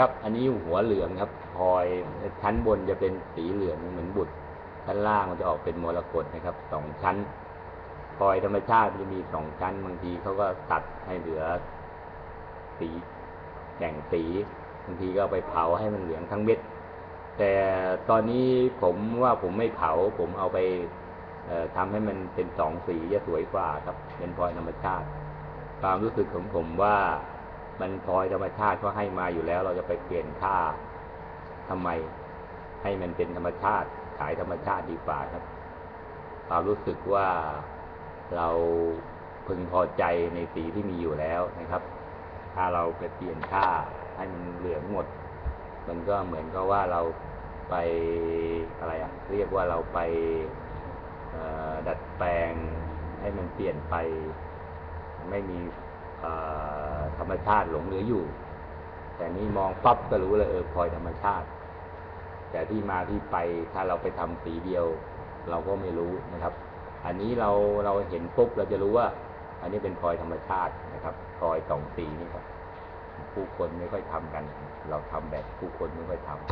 ครับ อันนี้หัวเหลืองครับพลอยชั้นบนจะเป็นสีเหลืองเหมือนบุตรชั้นล่างมันจะออกเป็นมรกตนะครับสองชั้นพลอยธรรมชาติมันจะมีสองชั้นบางทีเขาก็ตัดให้เหลือ สีแบ่งสีบางทีก็ไปเผาให้มันเหลืองทั้งเม็ด แต่ตอนนี้ผมว่าผมไม่เผา ผมเอาไปเอ่อทำให้มันเป็นสองสีจะสวยกว่าครับเป็นพลอยธรรมชาติ ความรู้สึกของผมว่า มันพลอยธรรมชาติก็ให้มาอยู่แล้ว เราจะไปเปลี่ยนค่าทำไม ให้มันเป็นธรรมชาติ ขายธรรมชาติดีกว่าครับความรู้สึกว่าเราพึงพอใจในสีที่มีอยู่แล้วนะครับ ถ้าเราไปเปลี่ยนค่าให้มันเหลืองหมด มันก็เหมือนกับว่าเราไปอะไรอะเรียกว่าเราไปดัดแปลงให้มันเปลี่ยนไป ไม่มี ธรรมชาติหลงเหลืออยู่ แต่นี่มองปั๊บก็รู้เลยเออพลอยธรรมชาติ แต่ที่มาที่ไปถ้าเราไปทำสีเดียว เราก็ไม่รู้นะครับ อันนี้เราเราเห็นปุ๊บเราจะรู้ว่า อันนี้เป็นพลอยธรรมชาตินะครับพลอยสองสีนี่ครับผู้คนไม่ค่อยทำกัน เราทำแบบผู้คนไม่ค่อยทำ